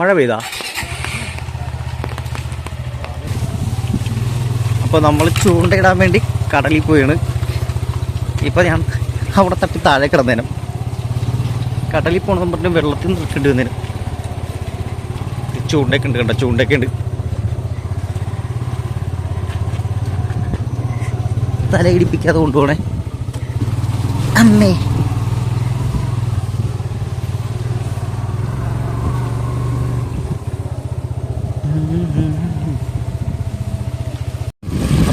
മഴ പെയ്താ? അപ്പോൾ നമ്മൾ ചൂണ്ടയിടാൻ വേണ്ടി കടലിൽ പോയാണ് ഇപ്പോൾ ഞാൻ അവിടെ തട്ടി താഴെ കിടന്നേനും. കടലിൽ പോകണമെന്ന് പറഞ്ഞിട്ട് വെള്ളത്തിൽ നിർത്തിട്ട് വന്നേനും. ചൂണ്ടയൊക്കെ ഉണ്ട് കണ്ട? ചൂണ്ടയൊക്കെ ഉണ്ട്. തല ഇടിപ്പിക്കാതെ കൊണ്ടുപോണേ. അമ്മേ.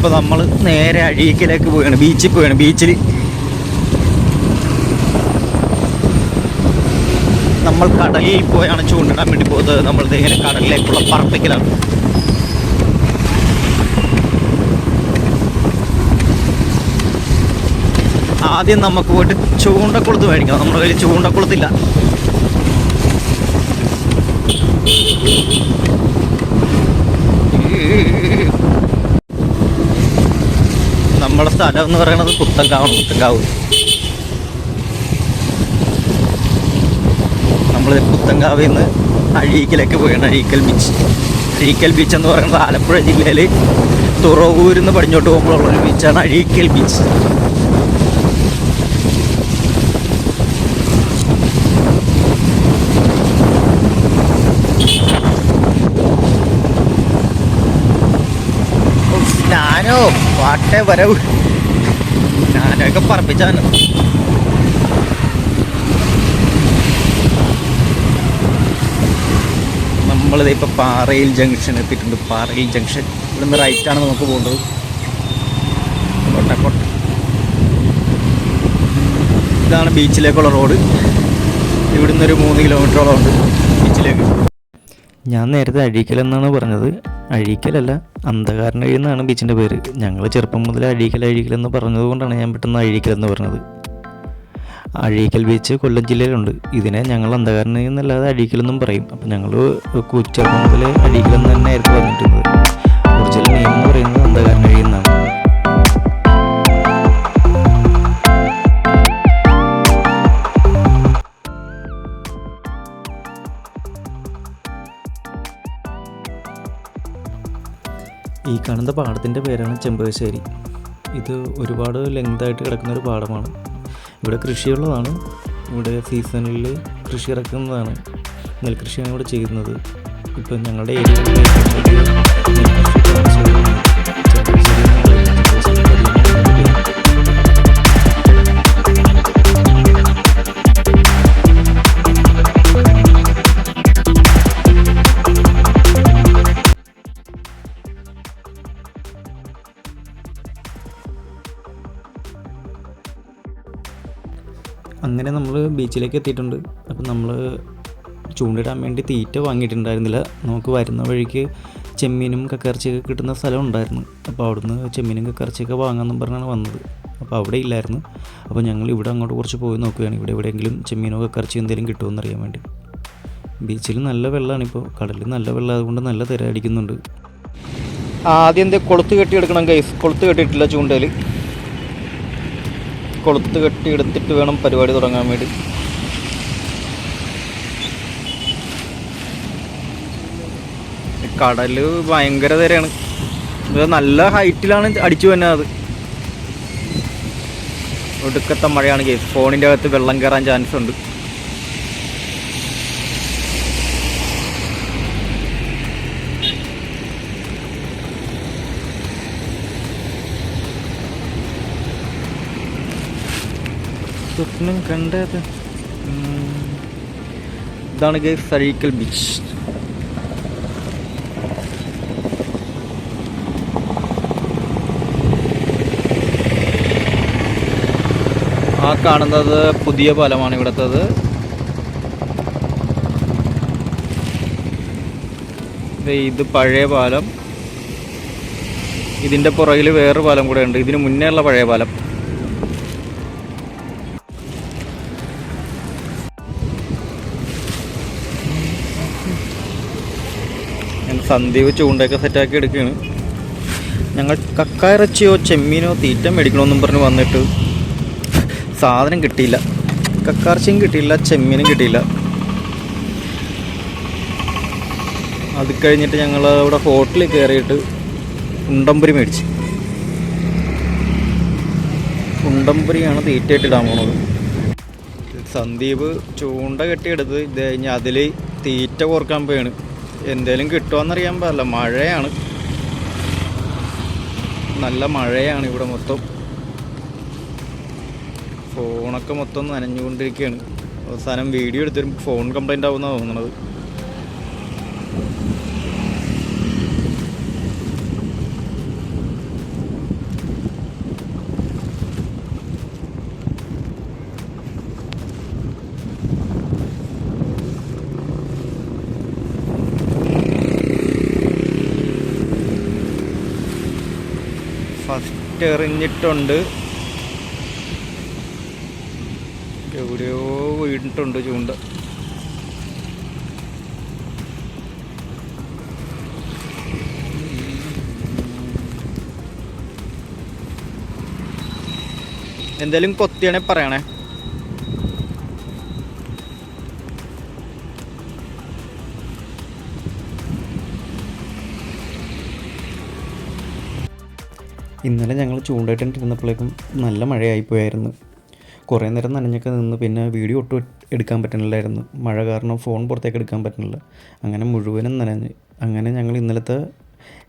അപ്പോൾ നമ്മൾ നേരെ അഴീക്കലേക്ക് പോവുകയാണ് ബീച്ചിൽ പോവുകയാണ് ബീച്ചിൽ നമ്മൾ കടലിൽ പോയാണ് ചൂണ്ടിടാൻ വേണ്ടി പോകുന്നത്. നമ്മൾ ഇങ്ങനെ കടലിലേക്കുള്ള പറപ്പിക്കലാണ് ആദ്യം നമുക്ക് പോയിട്ട് ചൂണ്ടക്കുളത്ത് മേടിക്കണം നമ്മുടെ കയ്യിൽ ചൂണ്ടക്കുളത്തില്ല നമ്മുടെ സ്ഥലം എന്ന് പറയുന്നത് പുത്തങ്കാവാണ് പുത്തങ്കാവ് നമ്മൾ പുത്തങ്കാവിൽ നിന്ന് അഴീക്കലേക്ക് പോയാണ് അഴീക്കൽ ബീച്ച് അഴീക്കൽ ബീച്ച് എന്ന് പറയുന്നത് ആലപ്പുഴ ജില്ലയിൽ തുറവൂരിൽ നിന്ന് പടിഞ്ഞോട്ട് പോകുമ്പോഴുള്ളൊരു ബീച്ചാണ് അഴീക്കൽ ബീച്ച് വരവ്. ഞാനൊക്കെ പറപ്പിച്ചാണ് നമ്മളിത് ഇപ്പോൾ പാറയിൽ ജംഗ്ഷൻ എത്തിയിട്ടുണ്ട്. പാറയിൽ ജംഗ്ഷൻ ഇവിടുന്ന് റൈറ്റാണ് നമുക്ക് പോകേണ്ടത് കോട്ടെ കോട്ടെ ഇതാണ് ബീച്ചിലേക്കുള്ള റോഡ് ഇവിടുന്ന് ഒരു മൂന്ന് കിലോമീറ്ററോളം ഉണ്ട് ബീച്ചിലേക്ക് ഞാൻ നേരത്തെ അഴീക്കൽ എന്നാണ് പറഞ്ഞത്. അഴീക്കലല്ല അന്ധകാരനഴി എന്നാണ് ബീച്ചിന്റെ പേര്. ഞങ്ങൾ ചെറുപ്പം മുതൽ അഴീക്കൽ അഴീക്കൽ എന്ന് പറഞ്ഞതുകൊണ്ടാണ് ഞാൻ പെട്ടെന്ന് അഴീക്കൽ എന്ന് പറഞ്ഞത്. അഴീക്കൽ ബീച്ച് കൊല്ലം ജില്ലയിലുണ്ട്. ഇതിനെ ഞങ്ങൾ അന്ധകാരനഴി എന്നല്ലാതെ അഴീക്കൽ എന്നും പറയും. അപ്പം ഞങ്ങൾ ചെറുപ്പം മുതൽ അഴീക്കൽ എന്ന് തന്നെയായിരുന്നു പറഞ്ഞിട്ടുള്ളത്. ഒറിജിനൽ നെയിം പറയുന്നത് അന്ധകാരനഴി എന്നാണ് ഈ കാണുന്ന പാടത്തിന്റെ പേരാണ് ചെമ്പകശ്ശേരി. ഇത് ഒരുപാട് ലെങ്തായിട്ട് കിടക്കുന്ന ഒരു പാടമാണ്. ഇവിടെ കൃഷിയുള്ളതാണ്. ഇവിടെ സീസണിൽ കൃഷി ഇറക്കുന്നതാണ്. നെൽകൃഷിയാണ് ഇവിടെ ചെയ്യുന്നത്. ഇപ്പം ഞങ്ങളുടെ ഏരിയയിൽ അങ്ങനെ നമ്മൾ ബീച്ചിലേക്ക് എത്തിയിട്ടുണ്ട് അപ്പം നമ്മൾ ചൂണ്ടിടാൻ വേണ്ടി തീറ്റ വാങ്ങിയിട്ടുണ്ടായിരുന്നില്ല. നമുക്ക് വരുന്ന വഴിക്ക് ചെമ്മീനും കക്കറച്ചിയൊക്കെ കിട്ടുന്ന സ്ഥലം ഉണ്ടായിരുന്നു അപ്പോൾ അവിടുന്ന് ചെമ്മീനും കക്കറച്ചിയൊക്കെ വാങ്ങാമെന്നും പറഞ്ഞാണ് വന്നത്. അപ്പോൾ അവിടെ ഇല്ലായിരുന്നു. അപ്പോൾ ഞങ്ങൾ ഇവിടെ അങ്ങോട്ട് കുറച്ച് പോയി നോക്കുകയാണ്. ഇവിടെ എവിടെയെങ്കിലും ചെമ്മീനോ കക്കറച്ചിയോ എന്തെങ്കിലും കിട്ടുമെന്ന് അറിയാൻ വേണ്ടി. ബീച്ചിൽ നല്ല വെള്ളമാണ് ഇപ്പോൾ കടലിൽ നല്ല വെള്ളം അതുകൊണ്ട് നല്ല തിര അടിക്കുന്നുണ്ട്. ആദ്യം എന്ത് കൊളുത്ത് കെട്ടിയെടുക്കണം കൈസ് കൊളുത്ത് കെട്ടിയിട്ടില്ല ചൂണ്ടയിൽ കൊളുത്ത് കെട്ടി എടുത്തിട്ട് വേണം പരിപാടി തുടങ്ങാൻ വേണ്ടി. കടൽ ഭയങ്കര തിരയാണ്. നല്ല ഹൈറ്റിലാണ് അടിച്ചു വന്നത് അത്. ഒടുക്കത്തെ മഴയാണ് കേസ് ഫോണിന്റെ അകത്ത് വെള്ളം കയറാൻ ചാൻസ് ഉണ്ട് സ്വപ്നം കണ്ടത്. ഇതാണ് ഗൈസ് സഴീക്കൽ ബീച്ച് ആ കാണുന്നത് പുതിയ പാലമാണ് ഇവിടുത്തത്. ഇത് പഴയ പാലം. ഇതിന്റെ പുറകിൽ വേറൊരു പാലം കൂടെ ഉണ്ട്. ഇതിന് മുന്നേ ഉള്ള പഴയ പാലം. സന്ദീപ് ചൂണ്ടയൊക്കെ സെറ്റാക്കി എടുക്കുകയാണ്. ഞങ്ങൾ കക്കായിറച്ചിയോ ചെമ്മീനോ തീറ്റ മേടിക്കണമെന്നും പറഞ്ഞ് വന്നിട്ട് സാധനം കിട്ടിയില്ല. കക്കാർച്ചയും കിട്ടിയില്ല ചെമ്മീനും കിട്ടിയില്ല. അത് കഴിഞ്ഞിട്ട് ഞങ്ങൾ ഇവിടെ ഹോട്ടലിൽ കയറിയിട്ട് ഉണ്ടംപുരി മേടിച്ചു. ഉണ്ടംപുരിയാണ് തീറ്റയായിട്ട് ഇടാൻ പോണത്. സന്ദീപ് ചൂണ്ട കെട്ടിയെടുത്ത് ഇത് കഴിഞ്ഞ് അതിൽ തീറ്റ കോർക്കാൻ പോയാണ് എന്തേലും കിട്ടുമോയെന്നറിയാൻ പാടില്ല. മഴയാണ്. നല്ല മഴയാണ് ഇവിടെ മൊത്തം. ഫോണൊക്കെ മൊത്തം നനഞ്ഞുകൊണ്ടിരിക്കുകയാണ്. അവസാനം വീഡിയോ എടുത്തിട്ട് ഫോൺ കംപ്ലൈന്റ് ആവുമെന്നാണ് തോന്നുന്നത് ഫസ്റ്റ് എറിഞ്ഞിട്ടുണ്ട് എവിടെയോ വീണിട്ടുണ്ട് ചൂണ്ട. എന്തായാലും കൊത്തിയാണെ പറയണേ. ഇന്നലെ ഞങ്ങൾ ചൂണ്ടയിട്ടിരുന്നപ്പോഴേക്കും നല്ല മഴയായിപ്പോയായിരുന്നു കുറേ നേരം നനഞ്ഞൊക്കെ നിന്ന് പിന്നെ വീഡിയോ ഒട്ടും എടുക്കാൻ പറ്റുന്നില്ലായിരുന്നു. മഴ കാരണം ഫോൺ പുറത്തേക്ക് എടുക്കാൻ പറ്റുന്നില്ല. അങ്ങനെ മുഴുവനും നനഞ്ഞ്. അങ്ങനെ ഞങ്ങൾ ഇന്നലത്തെ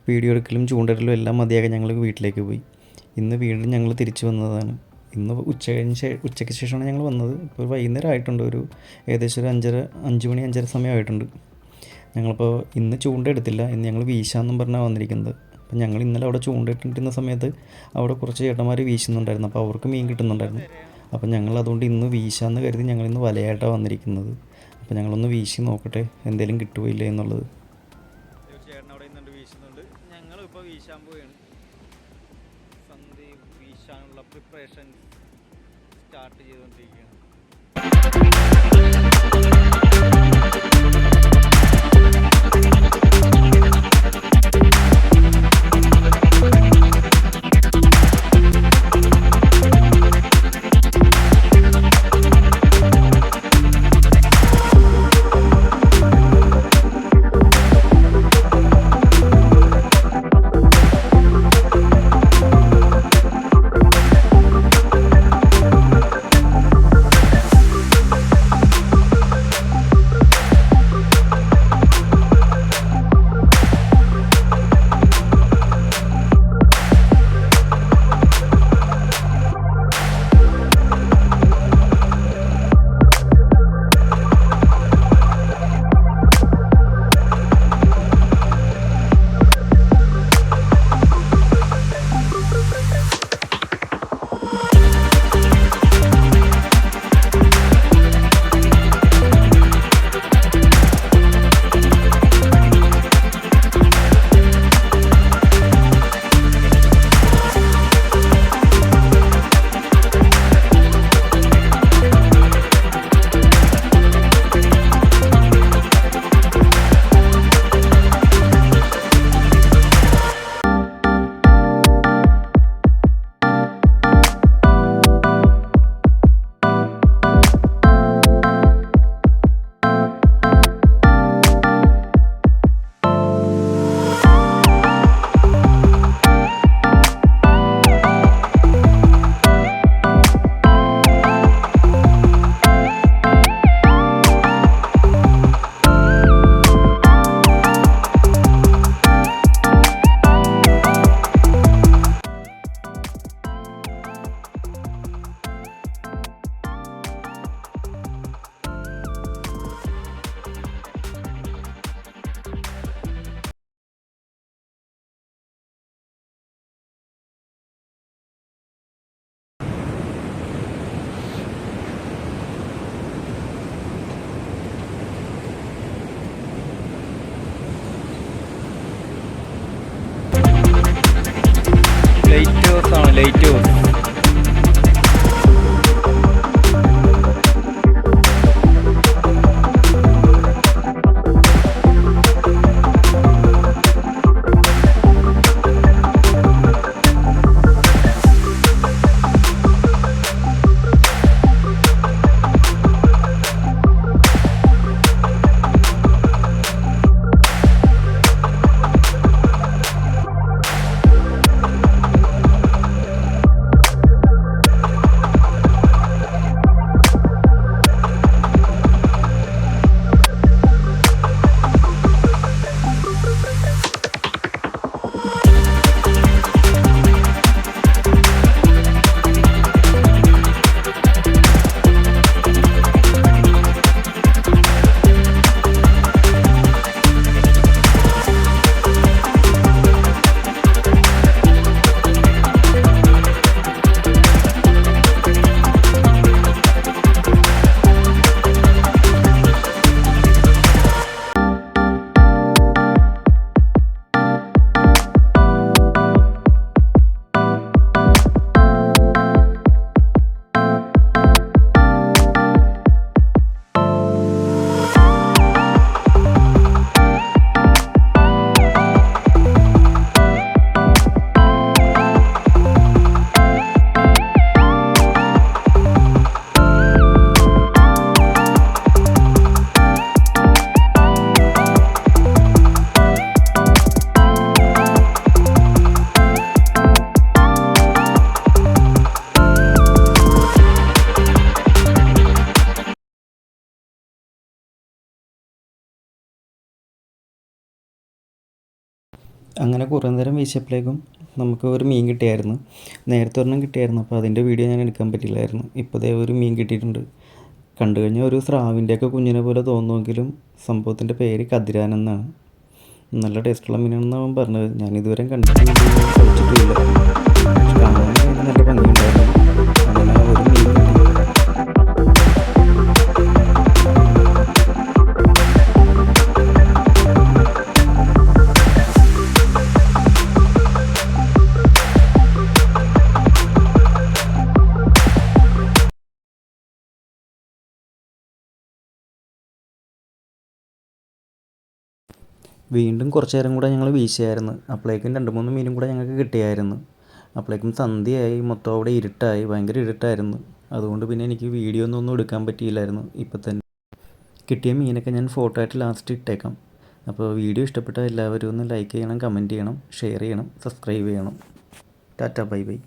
വീഡിയോ എടുക്കലും ചൂണ്ടയിടലും എല്ലാം മതിയാകെ ഞങ്ങൾ വീട്ടിലേക്ക് പോയി. ഇന്ന് വീണ്ടും ഞങ്ങൾ തിരിച്ചു വന്നതാണ്. ഇന്ന് ഉച്ച കഴിഞ്ഞ് ഉച്ചയ്ക്ക് ശേഷമാണ് ഞങ്ങൾ വന്നത്. ഇപ്പോൾ വൈകുന്നേരം ആയിട്ടുണ്ട്. ഒരു ഏകദേശം ഒരു അഞ്ചര അഞ്ച് മണി അഞ്ചര സമയമായിട്ടുണ്ട് ഞങ്ങളിപ്പോൾ ഇന്ന് ചൂണ്ട എടുത്തില്ല. ഇന്ന് ഞങ്ങൾ വീശാന്നും പറഞ്ഞാണ് വന്നിരിക്കുന്നത്. അപ്പം ഞങ്ങൾ ഇന്നലെ അവിടെ ചൂണ്ടയിട്ടിരുന്ന സമയത്ത് അവിടെ കുറച്ച് ചേട്ടന്മാർ വീശുന്നുണ്ടായിരുന്നു. അപ്പോൾ അവർക്ക് മീൻ കിട്ടുന്നുണ്ടായിരുന്നു. അപ്പം ഞങ്ങൾ അതുകൊണ്ട് ഇന്ന് വീശാന്ന് കരുതി ഞങ്ങൾ ഇന്ന് വലയായിട്ടാണ് വന്നിരിക്കുന്നത്. അപ്പം ഞങ്ങളൊന്ന് വീശി നോക്കട്ടെ എന്തെങ്കിലും കിട്ടുമോ എന്നുള്ളത്. ഇപ്പോൾ വീശാൻ വീശാനുള്ള പ്രിപ്പറേഷൻ സ്റ്റാർട്ട് ചെയ്തുകൊണ്ടിരിക്കുകയാണ്. ഹൗസ് ആണ് ലൈറ്റ് ഹൗസ് അങ്ങനെ കുറേ നേരം വീശിയപ്പോഴേക്കും നമുക്ക് ഒരു മീൻ കിട്ടിയായിരുന്നു. നേരത്തെ ഒരെണ്ണം കിട്ടിയായിരുന്നു. അപ്പോൾ അതിന്റെ വീഡിയോ ഞാൻ എടുക്കാൻ പറ്റില്ലായിരുന്നു ഇപ്പോൾ ദേ ഒരു മീൻ കിട്ടിയിട്ടുണ്ട്. കണ്ടു കഴിഞ്ഞാൽ ഒരു സ്രാവിന്റെയൊക്കെ കുഞ്ഞിനെ പോലെ തോന്നുമെങ്കിലും സംഭവത്തിന്റെ പേര് കതിരാൻ എന്നാണ്. നല്ല ടേസ്റ്റുള്ള മീനാണെന്ന് അവൻ പറഞ്ഞത്. ഞാൻ ഇതുവരെ കണ്ടിട്ടില്ല. കാണാൻ നല്ല ഭംഗിയുണ്ടായിരുന്നു. വീണ്ടും കുറച്ച് നേരം കൂടെ ഞങ്ങൾ വീശിയായിരുന്നു. അപ്പോഴേക്കും രണ്ട് മൂന്ന് മീനും കൂടെ ഞങ്ങൾക്ക് കിട്ടിയായിരുന്നു. അപ്പോഴേക്കും സന്ധ്യയായി മൊത്തം അവിടെ ഇരുട്ടായി ഭയങ്കര ഇരുട്ടായിരുന്നു. അതുകൊണ്ട് പിന്നെ എനിക്ക് വീഡിയോ ഒന്നും എടുക്കാൻ പറ്റിയില്ലായിരുന്നു. ഇപ്പം തന്നെ കിട്ടിയ മീനൊക്കെ ഞാൻ ഫോട്ടോ ആയിട്ട് ലാസ്റ്റ് ഇട്ടേക്കാം. അപ്പോൾ വീഡിയോ ഇഷ്ടപ്പെട്ട എല്ലാവരും ഒന്ന് ലൈക്ക് ചെയ്യണം കമന്റ് ചെയ്യണം ഷെയർ ചെയ്യണം സബ്സ്ക്രൈബ് ചെയ്യണം. Tata bye bye.